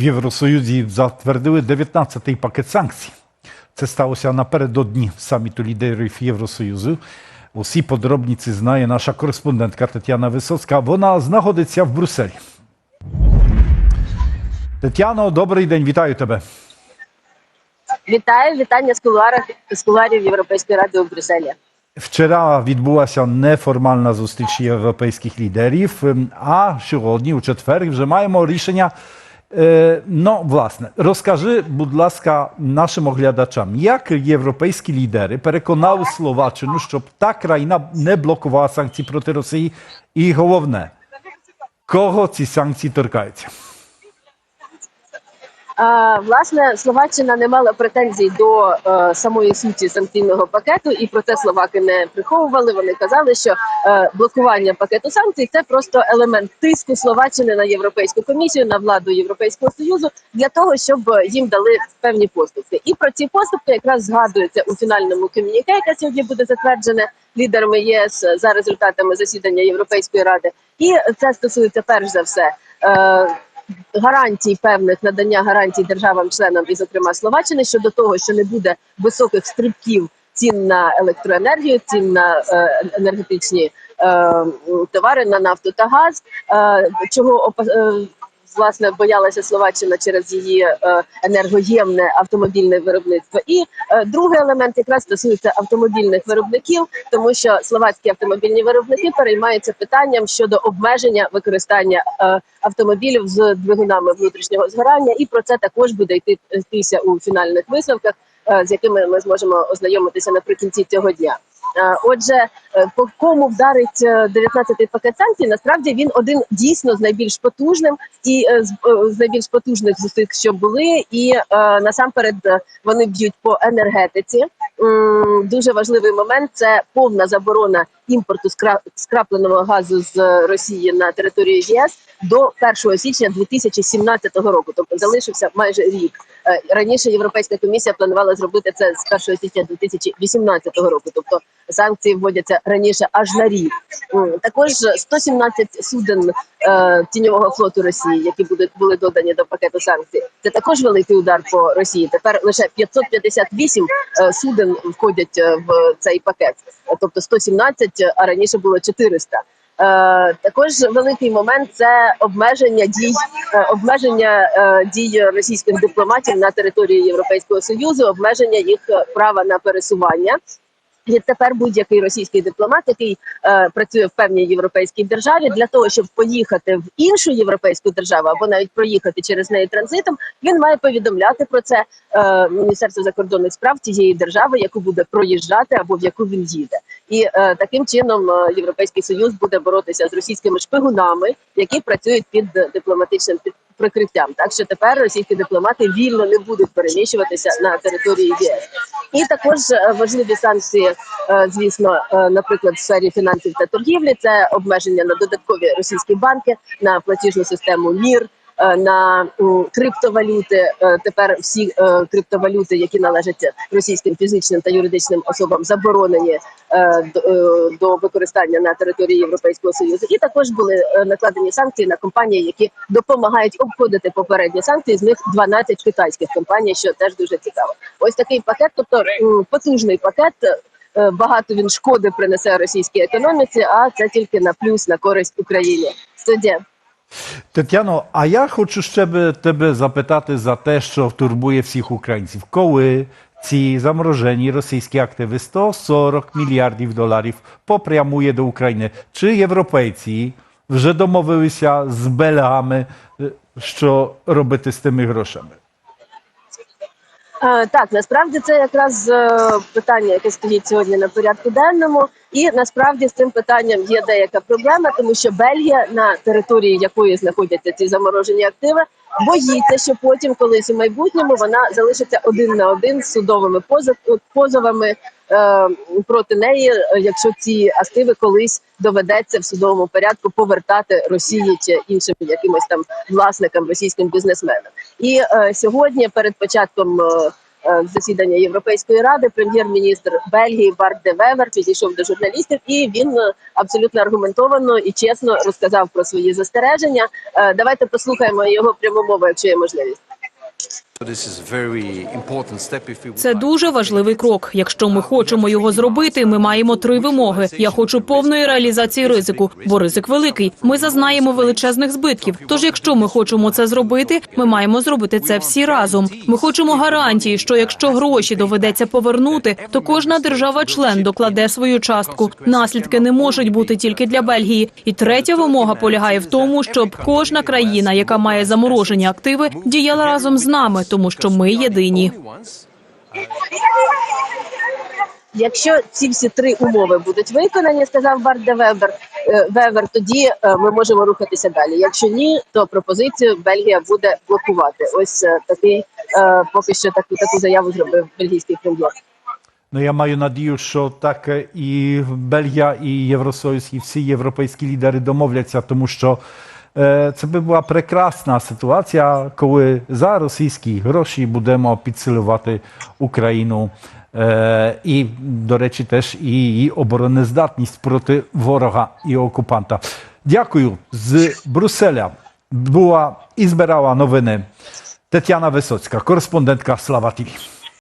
В Євросоюзі затвердили 19-й пакет санкцій. Це сталося напередодні саміту лідерів Євросоюзу. Усі подробниці знає наша кореспондентка Тетяна Висоцька. Вона знаходиться в Брюсселі. Тетяно, добрий день, вітаю тебе. Вітаю, вітання з кулуарів, з кулуарів Європейської ради у Брюсселі. Вчора відбулася неформальна зустріч європейських лідерів, ем, а сьогодні, у четвер, вже маємо рішення. Ну, власне, розкажи, будь ласка, нашим оглядачам, як європейські лідери переконали Словаччину, щоб та країна не блокувала санкції проти Росії, і головне, кого ці санкції торкаються? Власне, Словаччина не мала претензій до е, самої суті санкційного пакету, і про це словаки не приховували. Вони казали, що е, блокування пакету санкцій це просто елемент тиску Словаччини на європейську комісію, на владу Європейського союзу для того, щоб їм дали певні поступки. І про ці поступки якраз згадується у фінальному ком'юніке, яке сьогодні буде затверджене лідерами ЄС за результатами засідання Європейської ради. І це стосується перш за все. Гарантій певних надання гарантій державам-членам, і зокрема Словаччини, щодо того, що не буде високих стрибків цін на електроенергію, цін на е, енергетичні е, товари на нафту та газ, е, чого власне боялася Словаччина через її е, енергоємне автомобільне виробництво. І е, другий елемент якраз стосується автомобільних виробників, тому що словацькі автомобільні виробники переймаються питанням щодо обмеження використання е, автомобілів з двигунами внутрішнього згорання, і про це також буде йти у фінальних висновках, з якими ми зможемо ознайомитися наприкінці цього дня. Е, Отже, е, по кому вдарить е, 19-й пакет санкцій, насправді він один дійсно з найбільш потужним і е, з, е, найбільш потужних з усіх, що були, і е, насамперед е, вони б'ють по енергетиці. Дуже важливий момент це повна заборона імпорту скра- скрапленого газу з Росії на територію єС до 1 січня 2017 року. Тобто залишився майже рік. Е, Раніше Європейська комісія планувала зробити це з 1 січня 2018 року. Тобто санкції вводяться раніше аж на рік. Також 117 суден е, тіньового флоту Росії, які будуть були додані до пакету санкцій. Це також великий удар по Росії. Тепер лише 558 е, суден входять в цей пакет, тобто 117, а раніше було 400. Е, також великий момент це обмеження дій е, обмеження е, дій російських дипломатів на території Європейського союзу, обмеження їх права на пересування. Відтепер будь-який російський дипломат, який е, працює в певній європейській державі, для того, щоб поїхати в іншу європейську державу або навіть проїхати через неї транзитом, він має повідомляти про це е, Міністерство закордонних справ тієї держави, яку буде проїжджати або в яку він їде. І е, таким чином е, Європейський Союз буде боротися з російськими шпигунами, які працюють під дипломатичним під прикриттям. Так що тепер російські дипломати вільно не будуть переміщуватися на території ЄС. І також е, важливі санкції, е, звісно, е, наприклад, в сфері фінансів та торгівлі, це обмеження на додаткові російські банки, на платіжну систему МІР. Е, На криптовалюти Е, тепер всі е, криптовалюти, які належать російським фізичним та юридичним особам, заборонені до, використання на території Європейського союзу. І також були накладені санкції на компанії, які допомагають обходити попередні санкції. З них 12 китайських компаній, що теж дуже цікаво. Ось такий пакет, тобто потужний пакет. Багато він шкоди принесе російській економіці, а це тільки на плюс на користь Україні. Студія. Тетяно, а я хочу ще би тебе запитати за те, що турбує всіх українців. Коли ці заморожені російські активи 140 мільярдів доларів попрямує до України, чи європейці вже домовилися з белгами, е, що робити з тими грошами? Е, Так, насправді це якраз е, питання, яке стоїть сьогодні на порядку денному, і насправді з цим питанням є деяка проблема, тому що Бельгія, на території якої знаходяться ці заморожені активи, боїться, що потім, колись у майбутньому, вона залишиться один на один з судовими позов- позовами е, проти неї, якщо ці активи колись доведеться в судовому порядку повертати Росії чи іншим якимось там власникам російським бізнесменам. І е, сьогодні, перед початком е, засідання Європейської ради. Прем'єр-міністр Бельгії Барт де Вевер підійшов до журналістів, і він е, абсолютно аргументовано і чесно розказав про свої застереження. Е, Давайте послухаємо його пряму мову, якщо є можливість. Це дуже важливий крок. Якщо ми хочемо його зробити, ми маємо три вимоги. Я хочу повної реалізації ризику, бо ризик великий. Ми зазнаємо величезних збитків. Тож, якщо ми хочемо це зробити, ми маємо зробити це всі разом. Ми хочемо гарантії, що якщо гроші доведеться повернути, то кожна держава-член докладе свою частку. Наслідки не можуть бути тільки для Бельгії. І третя вимога полягає в тому, щоб кожна країна, яка має заморожені активи, діяла разом з нами, тому що ми єдині. Якщо ці всі три умови будуть виконані, сказав Барт де Вебер, е, Вевер, тоді е, ми можемо рухатися далі. Якщо ні, то пропозицію Бельгія буде блокувати. Ось е, такий поки що таку таку заяву зробив бельгійський прем'єр. No ja маю надію, що так і Бельгія, і Євросоюз, і всі європейські лідери домовляться, тому що е, це би була прекрасна ситуація, коли за російські гроші будемо підсилювати Україну. Е, і, до речі, теж і її обороноздатність проти ворога і окупанта. Дякую. З Брюсселя була і збирала новини Тетяна Висоцька, кореспондентка Слава ТІВІ.